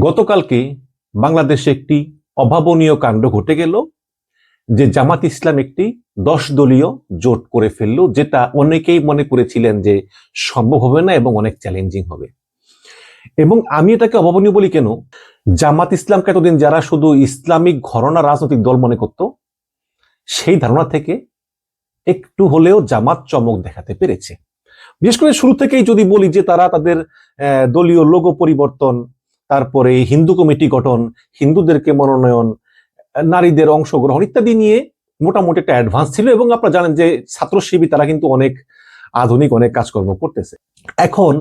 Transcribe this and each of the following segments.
গতকালকে বাংলাদেশে একটি অভাবনীয় কাণ্ড ঘটে গেল যে জামাত ইসলাম একটি দশ দলীয় জোট করে ফেলল, যেটা অনেকেই মনে করেছিলেন যে সম্ভব হবে না এবং অনেক চ্যালেঞ্জিং হবে। এবং আমি এটাকে অভাবনীয় বলি কেন? জামাত ইসলামকে এতদিন যারা শুধু ইসলামিক ঘরনা রাজনৈতিক দল মনে করত, সেই ধারণা থেকে একটু হলেও জামাত চমক দেখাতে পেরেছে। বিশেষ করে শুরু থেকেই যদি বলি যে তারা তাদের দলীয় লোগো পরিবর্তন তারপরে হিন্দু কমিটি গঠন, হিন্দুদেরকে মনোনয়ন, নারীদের অংশগ্রহণ ইত্যাদি নিয়ে মোটামুটি একটা অ্যাডভান্স ছিল এবং আপনারা জানেন যে ছাত্র শিবির তারা কিন্তু অনেক আধুনিক, অনেক কাজকর্ম করতেছে। এখন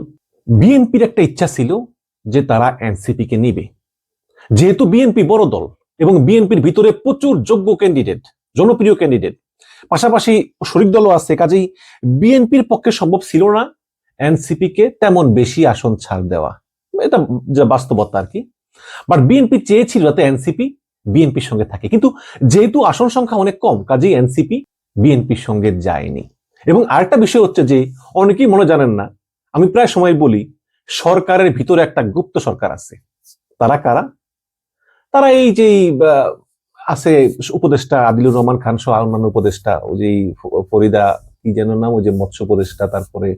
বিএনপির একটা ইচ্ছা ছিল যে তারা এনসিপি কে নিবে। যেহেতু বিএনপি বড় দল এবং বিএনপির ভিতরে প্রচুর যোগ্য ক্যান্ডিডেট জনপ্রিয় ক্যান্ডিডেট পাশাপাশি শরিক দলও আছে, কাজেই বিএনপির পক্ষে সম্ভব ছিল না এনসিপি কে তেমন বেশি আসন ছাড় দেওয়া। এটা যা বাস্তবতা আর কি। বাট বিএনপি চেয়েছিল যাতে এনসিপি বিএনপির সঙ্গে থাকে। কিন্তু যেহেতু আসন সংখ্যা অনেক কম, কাজেই এনসিপি বিএনপির সঙ্গে যায়নি। এবং আরেকটা বিষয় হচ্ছে যে, অনেকেই মনে জানেন না, আমি প্রায় সময় বলি, সরকারের ভিতরে একটা গুপ্ত সরকার আছে। তারা কারা? তারা এই যে আছে উপদেষ্টা আদিলুর রহমান খান সহ অন্যান্য উপদেষ্টা, ওই যে ফরিদা কি যেন নাম, ওই যে মৎস্য উপদেষ্টা তারপরে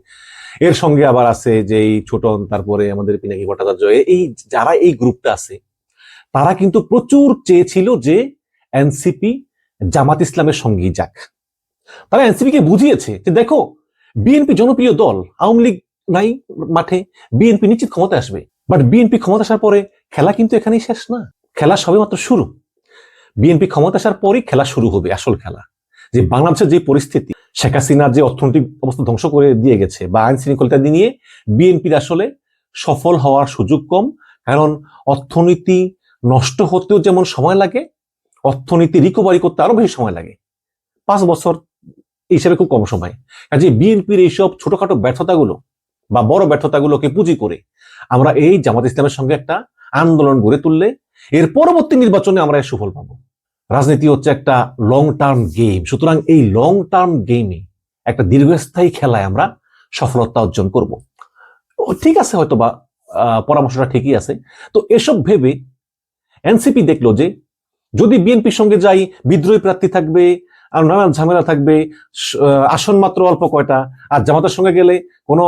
এর সঙ্গে আবার আছে যে এই ছোটন, তারপরে আমাদের পিনাকি ভট্টাচার্য এই যারা এই গ্রুপটা আছে, তারা কিন্তু প্রচুর চেয়েছিল যে এনসিপি জামাত ইসলামের সঙ্গেই যাক। তারা এনসিপি কে বুঝিয়েছে যে দেখো, বিএনপি জনপ্রিয় দল, আওয়ামী লীগ নাই মাঠে, বিএনপি নিশ্চিত ক্ষমতা আসবে। বাট বিএনপি ক্ষমতা আসার পরে খেলা কিন্তু এখানেই শেষ না, খেলা সবে মাত্র শুরু। বিএনপি ক্ষমতা আসার পরই খেলা শুরু হবে, আসল খেলা। যে বাংলাদেশের যে পরিস্থিতি, শেখ হাসিনার যে অর্থনৈতিক অবস্থা ধ্বংস করে দিয়ে গেছে বা আইন শৃঙ্খলতা নিয়ে বিএনপির আসলে সফল হওয়ার সুযোগ কম, কারণ অর্থনীতি নষ্ট হতেও যেমন সময় লাগে, অর্থনীতি রিকভারি করতে আরও বেশি সময় লাগে। পাঁচ বছর হিসাবে খুব কম সময়। কাজে বিএনপির এইসব ছোটখাটো ব্যর্থতাগুলো বা বড় ব্যর্থতাগুলোকে পুঁজি করে আমরা এই জামাত ইসলামের সঙ্গে একটা আন্দোলন গড়ে তুললে এর পরবর্তী নির্বাচনে আমরা সুফল পাবো। রাজনীতি হচ্ছে একটা লং টার্ম গেম সুতরাং এই লং টার্ম গেমে একটা দীর্ঘস্থায়ী খেলায় আমরা সফলতা অর্জন করব। ঠিক আছে হয়তো বা পরামর্শটা ঠিকই আছে। তো এসব ভেবে এনসিপি দেখল যে যদি বিএনপির সঙ্গে যাই, বিদ্রোহী প্রার্থী থাকবে, আর নানান ঝামেলা থাকবে আসন মাত্র অল্প কয়টা, আর জামাতের সঙ্গে গেলে কোনো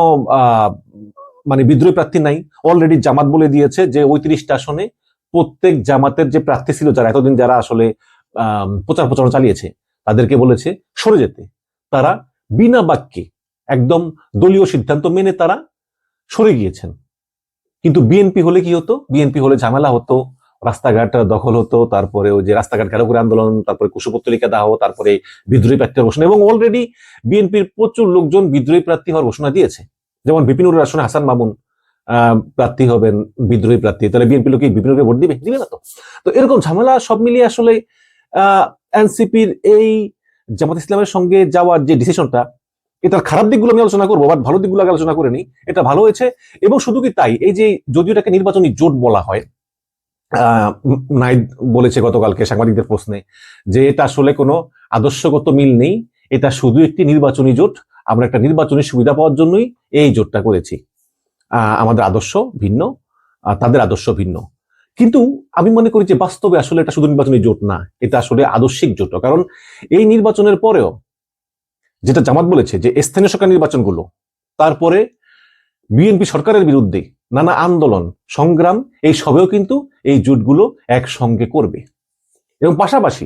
মানে বিদ্রোহী প্রার্থী নাই অলরেডি জামাত বলে দিয়েছে যে ওই আসনে প্রত্যেক জামাতের যে প্রার্থী ছিল, যারা এতদিন যারা আসলে প্রচার প্রচারণা চালিয়েছে, তাদেরকে বলেছে সরে যেতে। তারা বিনা বাক্যে একদম দলীয় সিদ্ধান্ত মেনে তারা সরে গিয়েছেন। কিন্তু বিএনপি হলে কি হতো? বিএনপি হলে ঝামেলা হতো, রাস্তাঘাট দখল হতো, তারপরে ওই যে রাস্তাঘাট ঘেরাও করে আন্দোলন, তারপরে কুশপত্রিকা দাহ তারপরে বিদ্রোহী প্রার্থী ঘোষণা, এবং অলরেডি বিএনপির প্রচুর লোকজন বিদ্রোহী প্রার্থী হওয়ার ঘোষণা দিয়েছে। যেমন বিপিনুরের আসনে হাসান মামুন প্রার্থী হবেন, বিদ্রোহী প্রার্থী। তাহলে বিএনপি লোক কি বিপিনুরকে ভোট দিবে? দিবে না তো? তো এরকম ঝামেলা সব মিলিয়ে আসলে এনসিপির এই জামাত ইসলামের সঙ্গে যাওয়ার যে ডিসিশনটা এটার খারাপ দিকগুলো আমি আলোচনা করব, বাট ভালো দিকগুলো আলোচনা করে নিই। এটা ভালো হয়েছে, এবং শুধু কি তাই, এই যে যদিও এটাকে নির্বাচনী জোট বলা হয় নাইদ বলেছে গতকালকে সাংবাদিকদের প্রশ্নে, যে এটা আসলে কোনো আদর্শগত মিল নেই, এটা শুধু একটি নির্বাচনী জোট, আমরা একটা নির্বাচনী সুবিধা পাওয়ার জন্যই এই জোটটা করেছি। আমাদের আদর্শ ভিন্ন তাদের আদর্শ ভিন্ন। কিন্তু আমি মনে করি যে বাস্তবে আসলে এটা শুধু নির্বাচনী জোট না, এটা আসলে আদর্শিক জোট। কারণ এই নির্বাচনের পরেও, যেটা জামাত বলেছে যে স্থানীয় সরকার নির্বাচনগুলো, তারপরে বিএনপি সরকারের বিরুদ্ধে নানা আন্দোলন, সংগ্রাম, এই সবেও কিন্তু এই জোটগুলো একসঙ্গে করবে। এবং পাশাপাশি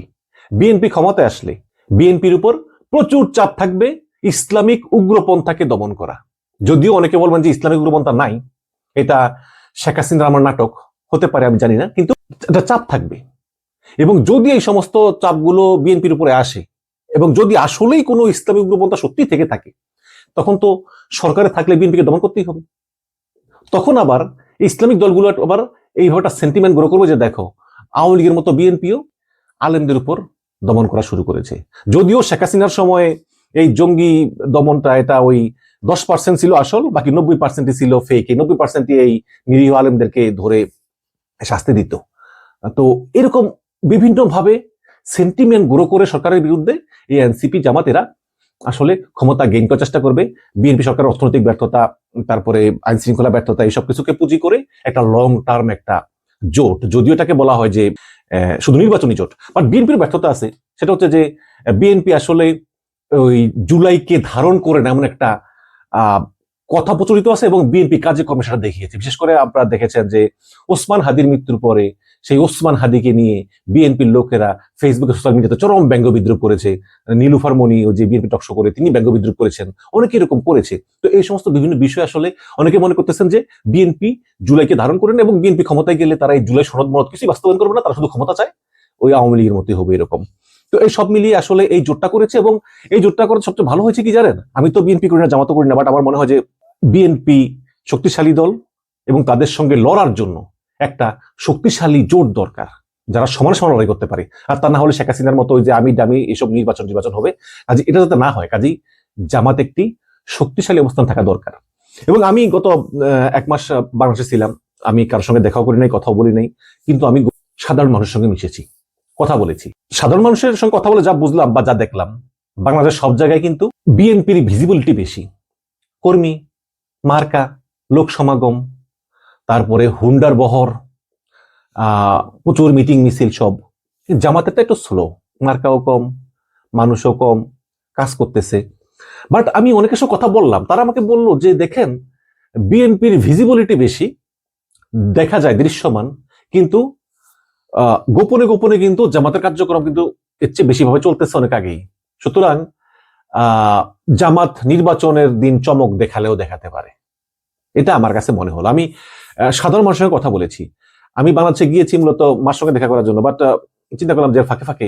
বিএনপি ক্ষমতায় আসলে, বিএনপির উপর প্রচুর চাপ থাকবে, ইসলামিক উগ্রপন্থাকে দমন করা। যদিও অনেকে বলবেন যে ইসলামিক উগ্রপন্থা নাই, এটা শেখ হাসিনার আমার নাটক, হতে পারে, আমি জানি না, কিন্তু এটা চাপ থাকবে। এবং যদি এই সমস্ত চাপগুলো বিএনপির উপরে আসে, এবং যদি আসলেই কোনো ইসলামিক উগ্রপন্থা সত্যি থেকে থাকে, তখন তো সরকারে থাকলে বিএনপিকে দমন করতেই হবে। তখন আবার ইসলামিক দলগুলো আবার এইভাবে একটা সেন্টিমেন্ট গ্রো করবে যে দেখো, আওয়ামী লীগের মতো বিএনপিও আলেমদের উপর দমন করা শুরু করেছে। যদিও শেখ হাসিনার সময় এই জঙ্গি দমনটা, এটা ওই দশ পার্সেন্ট ছিল আসল, বাকি নব্বই পার্সেন্টই ছিল ফেক এই নব্বই পার্সেন্টই এই নিরীহ আলেমদেরকে ধরে শাস্তি দিত। তো এরকম বিভিন্ন ভাবে সেন্টিমেন্ট গ্রো করে সরকারের বিরুদ্ধে এই এনসিপি জামাতেরা আসলে ক্ষমতা গেইন করার চেষ্টা করবে। বিএনপি সরকারের অর্থনৈতিক ব্যর্থতা, তারপরে আইন শৃঙ্খলা ব্যর্থতা, এইসব কিছুকে পুঁজি করে একটা লং টার্ম একটা জোট। যদিও এটাকে বলা হয় যে শুধু নির্বাচনী জোট বাট বিএনপির ব্যর্থতা আছে। সেটা হচ্ছে যে বিএনপি আসলে ওই জুলাইকে ধারণ করে না, এমন একটা কথা প্রচলিত আছে এবং বিএনপি কাজে সেটা দেখিয়েছে। বিশেষ করে আপনারা দেখেছেন যে ওসমান হাদির মৃত্যুর পরে সেই ওসমান হাদিকে নিয়ে বিএনপির লোকেরা ফেসবুকে, সোশ্যাল মিডিয়াতে চরম ব্যঙ্গ বিদ্রুপ করেছে। নীলুফার মনি ও যে বিএনপি টকশো করে, তিনি ব্যঙ্গ বিদ্রুপ করেছেন। অনেকে এরকম করেছে। তো এই সমস্ত বিভিন্ন বিষয় আসলে অনেকে মনে করতেছেন যে বিএনপি জুলাইকে ধারণ করেন এবং বিএনপি ক্ষমতায় গেলে তারা এই জুলাই সনদ মত কিছুই বাস্তবায়ন করবে না, তারা শুধু ক্ষমতা চায়। ওই আওয়ামী লীগের মতোই হবে এরকম। তো এই সব মিলিয়ে আসলে এই জোটটা করেছে এবং এই জোটটা করে সবচেয়ে ভালো হয়েছে কি জানেন? আমি তো বিএনপি করি না জামাতো করি না বাট আমার মনে হয় যে বিএনপি শক্তিশালী দল এবং তাদের সঙ্গে লড়ার জন্য একটা শক্তিশালী জোট দরকার, যারা সমান সমান লড়াই করতে পারে। আর তা না হলে শেখ হাসিনার মতো ওই যে আমি ডামি এসব নির্বাচন নির্বাচন হবে কাজে এটা যাতে না হয়, কাজেই জামাত একটি শক্তিশালী অবস্থান থাকা দরকার। এবং আমি গত এক মাস বাংলাদেশে ছিলাম, আমি কারোর সঙ্গে দেখাও করি নাই, কথাও বলি নাই, কিন্তু আমি সাধারণ মানুষের সঙ্গে মিশেছি। কথা বলেছি। সাধারণ মানুষের সঙ্গে কথা বলে যা বুঝলাম বা যা দেখলাম, বাংলাদেশের সব জায়গায় কিন্তু বিএনপির ভিজিবিলিটি বেশি। কর্মী, মার্কা, লোক সমাগম, তারপরে হুন্ডার বহর প্রচুর মিটিং মিছিল সব। জামাতেরটা একটু স্লো মার্কাও কম, মানুষও কম, কাজ করতেছে। বাট আমি অনেকের সঙ্গে কথা বললাম, তারা আমাকে বলল যে, দেখেন, বিএনপির ভিজিবিলিটি বেশি, দেখা যায় দৃশ্যমান, কিন্তু গোপনে গোপনে কিন্তু জামাতের কার্যক্রম কিন্তু এর চেয়ে বেশিভাবে চলতেছে অনেক আগেই। সুতরাং জামাত নির্বাচনের দিন চমক দেখালেও দেখাতে পারে। এটা আমার কাছে মনে হলো। আমি সাধারণ মানুষের কথা বলেছি। আমি বাংলাদেশে গিয়েছি মূলত মার সঙ্গে দেখা করার জন্য বাট চিন্তা করলাম যে ফাঁকে ফাঁকে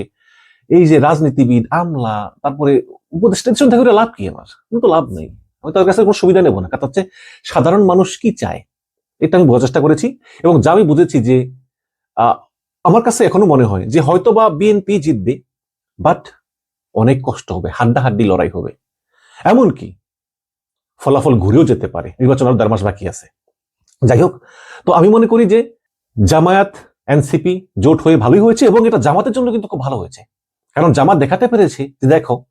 এই যে রাজনীতিবিদ, আমলা, তারপরে উপদেষ্টা দেখা করে লাভ কি আমার? কোনো তো লাভ নেই। আমি তার কাছে কোনো সুবিধা নেব না। কারণ হচ্ছে সাধারণ মানুষ কি চায়? এটা আমি বোঝার চেষ্টা করেছি এবং যা আমি বুঝেছি যে আমার কাছে এখনও মনে হয় যে হয়তো বা বিএনপি জিতবে বাট অনেক কষ্ট হবে, হাড্ডাহাড্ডি লড়াই হবে। এমনকি ফলাফল ঘুরেও যেতে পারে, নির্বাচন আর মাস বাকি আছে। যাই হোক, তো আমি মনে করি যে জামায়াত এনসিপি জোট হয়ে ভালোই হয়েছে এবং এটা জামাতের জন্য কিন্তু খুব ভালো হয়েছে। কারণ জামাত দেখাতে পেরেছে যে দেখো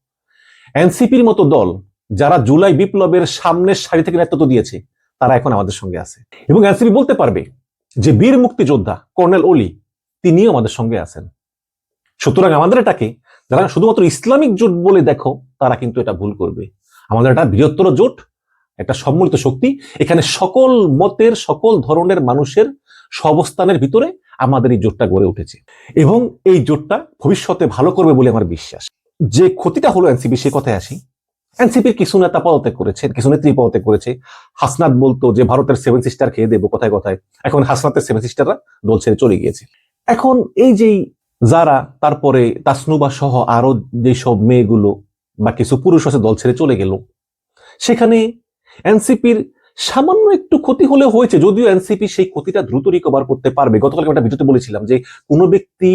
এনসিপির মতো দল যারা জুলাই বিপ্লবের সামনের সারি থেকে নেতৃত্ব দিয়েছে, তারা এখন আমাদের সঙ্গে আছে। এবং এনসিপি বলতে পারবে যে বীর মুক্তিযোদ্ধা কর্নেল ওলি তিনিও আমাদের সঙ্গে আছেন। সুতরাং আমাদের এটাকে যারা শুধুমাত্র ইসলামিক জোট বলে দেখো, তারা কিন্তু এটা ভুল করবে। আমাদের একটা বৃহত্তর জোট, একটা সম্মিলিত শক্তি। এখানে সকল মতের, সকল ধরনের মানুষের সবস্থানের ভিতরে আমাদের এই জোটটা গড়ে উঠেছে। এবং এই জোটটা ভবিষ্যতে ভালো করবে বলে আমার বিশ্বাস। যে ক্ষতিটা হলো এনসিপি, সে কথায় আসি। এনসিপির কিছু নেতা পদত্যাগ করেছে, কিছু নেত্রী পদত্যাগ করেছে। হাসনাত বলতো যে, ভারতের সেভেন সিস্টার খেয়ে দেবো কথায় কথায়। এখন হাসনাতের সেভেন সিস্টাররা দল ছেড়ে চলে গিয়েছে। এখন এই যেই যারা তারপরে তাসনুবা সহ আরও যেসব মেয়েগুলো বা কিছু পুরুষ আছে দল ছেড়ে চলে গেল, সেখানে এনসিপির সামান্য একটু ক্ষতি হলে হয়েছে, যদিও এনসিপি সেই ক্ষতিটা দ্রুত রিকভার করতে পারবে। গতকাল একটা ভিডিওতে বলেছিলাম যে কোনো ব্যক্তি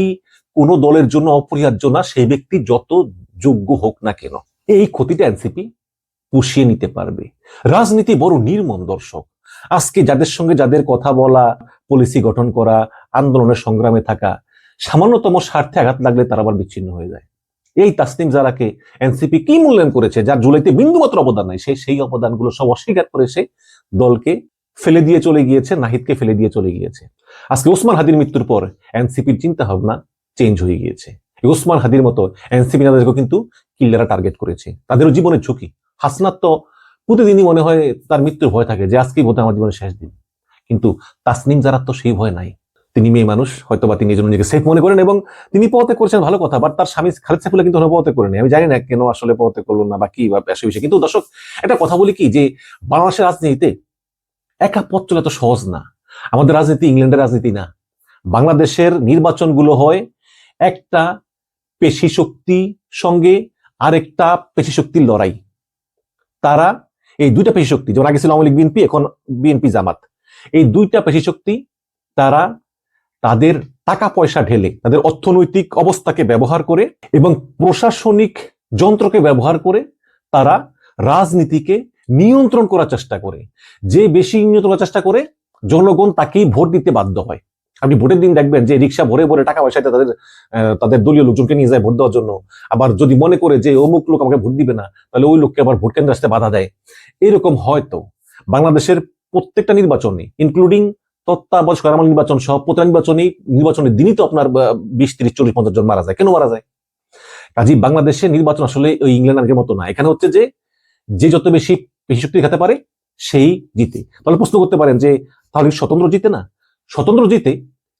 কোনো দলের জন্য অপরিহার্য না, সেই ব্যক্তি যত যোগ্য হোক না কেন, এই ক্ষতিটা এনসিপি পুষিয়ে নিতে পারবে। রাজনীতি বড় নির্মম দর্শক। আজকে যাদের সঙ্গে যাদের কথা বলা পলিসি গঠন করা আন্দোলনের সংগ্রামে থাকা সামান্যতম স্বার্থে আঘাত লাগলে তারা আবার বিচ্ছিন্ন হয়ে যায়। এই তাসনিম জারাকে এনসিপি কি মূল্যায়ন করেছে, যার জুলাইতে বিন্দুমাত্র অবদান নাই, সে সেই অবদানগুলো সব অস্বীকার করে সে দলকে ফেলে দিয়ে চলে গিয়েছে, নাহিদকে ফেলে দিয়ে চলে গিয়েছে। আজকে ওসমান হাদির মৃত্যুর পর এনসিপির চিন্তা ভাবনা চেঞ্জ হয়ে গিয়েছে। ওসমান হাদির মতো এনসিপি নেতাদেরকেও কিন্তু কিল্লারা টার্গেট করেছে। তাদেরও জীবনের ঝুঁকি। হাসনাত তো প্রতিদিনই মনে হয় তার মৃত্যুর ভয় থাকে যে আজকেই বোধহয় আমার জীবনের শেষ দিন। কিন্তু তাসনিম যারা তো সেই ভয় নাই। তিনি মেয়ে মানুষ হয়তো বা তিনি এই জন্য নিজেকে সেফ মনে করেন এবং তিনি পথে করেছেন, ভালো কথা বাট তার স্বামী খালেদ সাইফুল্লাহ কিন্তু পথে করেনি আমি জানি না কেন আসলে পথে করল না বা কি বা সে বিষয়ে কিন্তু দর্শক, একটা কথা বলি কি, যে বাংলাদেশের রাজনীতিতে একা পথ চলে তো সহজ না। আমাদের রাজনীতি ইংল্যান্ডের রাজনীতি না। বাংলাদেশের নির্বাচনগুলো হয় একটা পেশি শক্তি সঙ্গে আরেকটা পেশি শক্তির লড়াই। তারা এই দুইটা পেশি শক্তি, যেমন আগে ছিল আওয়ামী লীগ, বিএনপি, এখন বিএনপি জামাত। এই দুইটা পেশি শক্তি তারা তাদের টাকা পয়সা ঢেলে, তাদের অর্থনৈতিক অবস্থাকে ব্যবহার করে এবং প্রশাসনিক যন্ত্রকে ব্যবহার করে তারা রাজনীতিকে নিয়ন্ত্রণ করার চেষ্টা করে। যে বেশি নিয়ন্ত্রণ করার চেষ্টা করে, জনগণ তাকেই ভোট দিতে বাধ্য হয়। আপনি ভোটের দিন দেখবেন যে রিক্সা ভরে ভরে টাকা পয়সা তাদের তাদের দলীয় লোকজনকে নিয়ে যায় ভোট দেওয়ার জন্য। আবার যদি মনে করে যে অমুক লোক আমাকে ভোট দিবে না, তাহলে ওই লোককে আবার ভোট কেন্দ্রে আসতে বাধা দেয়। এরকম হয়তো বাংলাদেশের প্রত্যেকটা নির্বাচনে ইনক্লুডিং তত্ত্বাবধায়ক আমল নির্বাচন সহ প্রতি নির্বাচনী নির্বাচনের দিনই তো আপনার বিশ, তিরিশ, চল্লিশ, পঞ্চাশ জন মারা যায়। কেন মারা যায়? কাজী বাংলাদেশে নির্বাচন আসলে ওই ইংল্যান্ড আগের মতো না। এখানে হচ্ছে যে যে যত বেশি বেশি শক্তি দেখাতে পারে, সেই জিতে। তাহলে প্রশ্ন করতে পারেন যে, তাহলে স্বতন্ত্র জিতে না? স্বতন্ত্র জিতে,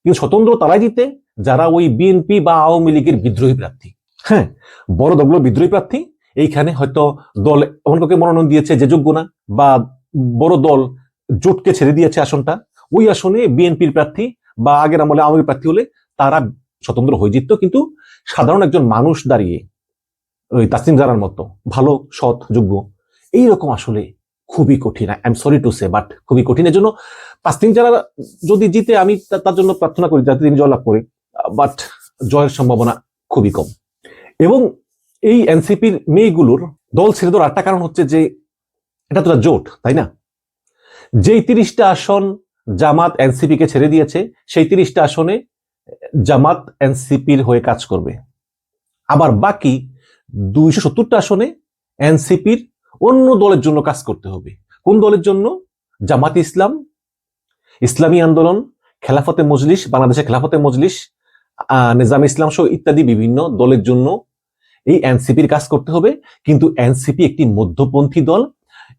কিন্তু স্বতন্ত্র তারাই জিতে যারা ওই বিএনপি বা আওয়ামী লীগের বিদ্রোহী প্রার্থী। হ্যাঁ বড় দলগুলো বিদ্রোহী প্রার্থী, এইখানে হয়তো দল এমন কাউকে মনোনয়ন দিয়েছে যে যোগ্য না, বা বড় দল জোটকে ছেড়ে দিয়েছে আসনটা। ওই আসনে বিএনপির প্রার্থী বা আগের আমলে আওয়ামী প্রার্থী হলে তারা স্বতন্ত্র হয়ে জিততো কিন্তু সাধারণ একজন মানুষ দাঁড়িয়ে ওই তাসিম জারার মতো ভালো, সৎ, যোগ্য, এইরকম আসলে খুবই কঠিন। I am sorry to say, but খুবই কঠিন। এর জন্য তাসনিম যারা যদি জিতে, আমি তার জন্য প্রার্থনা করি যাতে তিনি জয়লাভ করে, বাট জয়ের সম্ভাবনা খুবই কম। এবং এই এনসিপির মেয়েগুলোর দল ছেড়ে দেওয়ার একটা কারণ হচ্ছে যে, এটা তো জোট, তাই না? যেই তিরিশটা আসন জামাত এনসিপি কে ছেড়ে দিয়েছে, সেই তিরিশটা আসনে জামাত এনসিপির হয়ে কাজ করবে। আবার বাকি দুইশো সত্তরটা আসনে এনসিপির অন্য দলের জন্য কাজ করতে হবে। কোন দলের জন্য? জামাত ইসলাম, ইসলামী আন্দোলন, খেলাফতে মজলিস, বাংলাদেশের খেলাফতে মজলিস নিজাম ইসলাম সহ ইত্যাদি বিভিন্ন দলের জন্য এই এনসিপির কাজ করতে হবে। কিন্তু এনসিপি একটি মধ্যপন্থী দল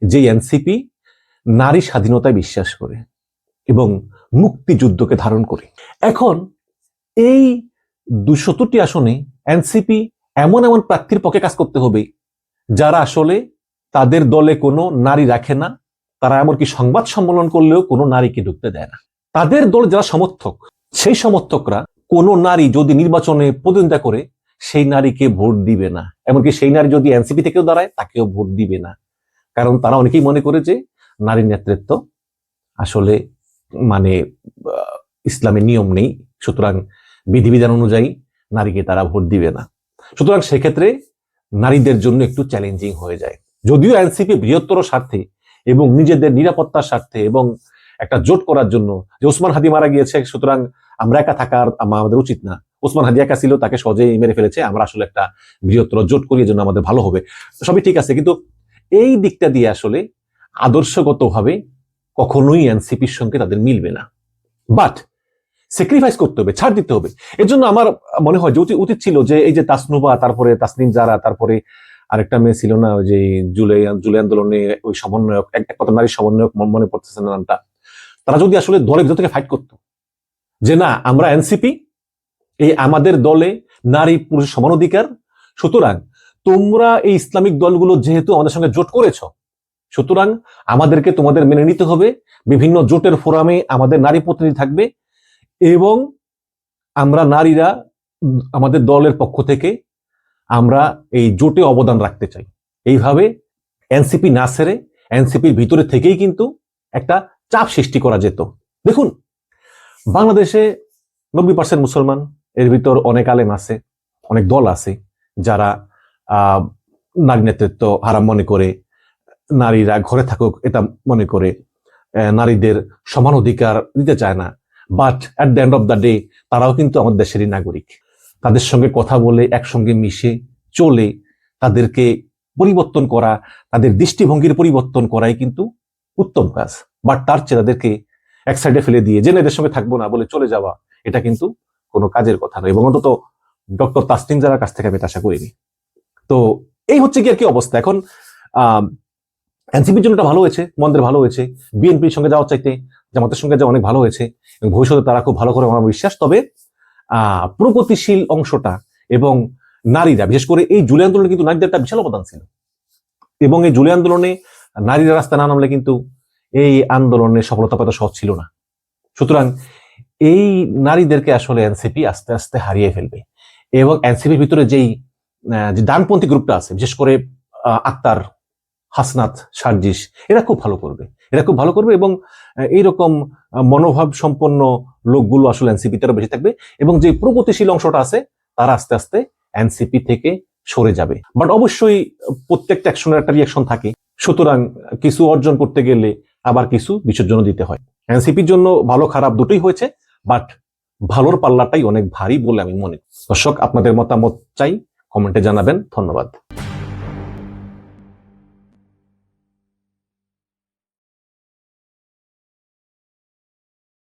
যে এনসিপি নারী স্বাধীনতায় বিশ্বাস করে। এবং মুক্তিযুদ্ধকে ধারণ করে। এখন এই দুশোটি আসনে এনসিপি এমন এমন প্রার্থীর পক্ষে কাজ করতে হবে, যারা আসলে তাদের দলে কোনো নারী রাখে না, তারা এমনকি সংবাদ সম্মেলন করলেও কোনো নারীকে ঢুকতে দেয় না। তাদের দল যারা সমর্থক, সেই সমর্থকরা কোনো নারী যদি নির্বাচনে প্রতিদ্বন্দ্বিতা করে, সেই নারীকে ভোট দিবে না। এমনকি সেই নারী যদি এনসিপি থেকেও দাঁড়ায়, তাকেও ভোট দিবে না। কারণ তারা অনেকেই মনে করে যে নারীর নেতৃত্ব আসলে মানে ইসলামের নিয়ম নেই। সুতরাং বিধিবিধান অনুযায়ী নারীকে তারা ভোট দিবে না। সুতরাং সেক্ষেত্রে নারীদের জন্য একটু চ্যালেঞ্জিং হয়ে যায়। যদিও এনসিপি বৃহত্তর স্বার্থে এবং নিজেদের নিরাপত্তার স্বার্থে এবং একটা জোট করার জন্য যে ওসমান হাদি মারা গিয়েছে, সুতরাং আমরা একা থাকার আমাদের উচিত না। ওসমান হাদি একা ছিল, তাকে সহজেই মেরে ফেলেছে। আমরা আসলে একটা বৃহত্তর জোট করি জন্য আমাদের ভালো হবে। সবই ঠিক আছে, কিন্তু এই দিকটা দিয়ে আসলে আদর্শগতভাবে কখনোই এনসিপির সঙ্গে তাদের মিলবে না। বাট স্যাক্রিফাইস করতে হবে, ছাড় দিতে হবে। এর জন্য আমার মনে হয় যে উচিত- ছিল যে এই যে তাসনুবা তারপরে তাসনিম জারা, তারপরে আরেকটা মেয়ে ছিল না যে জুলাই জুলাই আন্দোলনে ওই সমন্বয়ক, এক কথা নারী সমন্বয়ক মনে- মনে পড়তেছে না নামটা। তারা যদি আসলে দলের ভিতর থেকে ফাইট করতো, যে না, আমরা এনসিপি, এই আমাদের দলে নারী পুরুষ সমান অধিকার, সুতরাং তোমরা এই ইসলামিক দলগুলো যেহেতু আমাদের সঙ্গে জোট করেছ সুতরাং আমাদেরকে তোমাদের মেনে নিতে হবে। বিভিন্ন জোটের ফোরামে আমাদের নারী প্রতিনিধি থাকবে এবং আমরা নারীরা আমাদের দলের পক্ষ থেকে আমরা এই জোটে অবদান রাখতে চাই। এইভাবে এনসিপি না সেরে এনসিপির ভিতরে থেকেই কিন্তু একটা চাপ সৃষ্টি করা যেত। দেখুন, বাংলাদেশে নব্বই পার্সেন্ট মুসলমান, এর ভিতর অনেক আলেম আছে, অনেক দল আছে যারা নারী নেতৃত্ব হারাম মনে করে নারীরা ঘরে থাকুক, এটা মনে করে নারীদের সমান অধিকার দিতে চায় না। But at the end of the day তারাও কিন্তু আমাদের দেশেরই নাগরিক। তাদের সঙ্গে কথা বলে, একসঙ্গে মিশে, চলে, তাদেরকে পরিবর্তন করা, তাদের দৃষ্টিভঙ্গির পরিবর্তন করাই কিন্তু উত্তম কাজ। বাট তার চেয়ে তাদেরকে এক সাইডে ফেলে দিয়ে, জেনে এদের সঙ্গে থাকব না, বলে চলে যাওয়া এটা কিন্তু কোনো কাজের কথা নয়। এবং অন্তত ডক্টর তাসনিম জারার কাছ থেকে আমি এটা আশা করিনি। তো এই হচ্ছে কি আর কি অবস্থা। এখন এনসিপির জন্য ভালো হয়েছে, মন্দের ভালো হয়েছে, বিএনপির সঙ্গে যাওয়ার চাইতে, জামাতের সঙ্গে যাওয়া অনেক ভালো হয়েছে এবং ভবিষ্যতে তারা খুব ভালো করে আমার বিশ্বাস। তবে প্রগতিশীল অংশটা এবং নারীরা, বিশেষ করে এই জুলাই আন্দোলনে কিন্তু নারীদের একটা বিশাল অবদান ছিল। এবং এই জুলাই আন্দোলনে নারীরা রাস্তা না নামলে কিন্তু এই আন্দোলনের সফলতা পাওয়া সহজ ছিল না। সুতরাং এই নারীদেরকে আসলে এনসিপি আস্তে আস্তে হারিয়ে ফেলবে এবং এনসিপির ভিতরে যেই যে ডানপন্থী গ্রুপটা আছে, বিশেষ করে আক্তার হাসনাত, সার্জিস, এরা খুব ভালো করবে। এরা খুব ভালো করবে এবং এইরকম মনোভাব সম্পন্ন লোকগুলো আসলে এনসিপি তেরো বেশি থাকবে এবং যে প্রগতিশীল অংশটা আছে, তারা আস্তে আস্তে এনসিপি থেকে সরে যাবে। বাট অবশ্যই প্রত্যেকটা অ্যাকশনের একটা রিয়াকশন থাকে। সুতরাং কিছু অর্জন করতে গেলে আবার কিছু বিসর্জন দিতে হয়। এনসিপির জন্য ভালো খারাপ দুটোই হয়েছে, বাট ভালোর পাল্লাটাই অনেক ভারী বলে আমি মনে। দর্শক, আপনাদের মতামত চাই, কমেন্টে জানাবেন। ধন্যবাদ।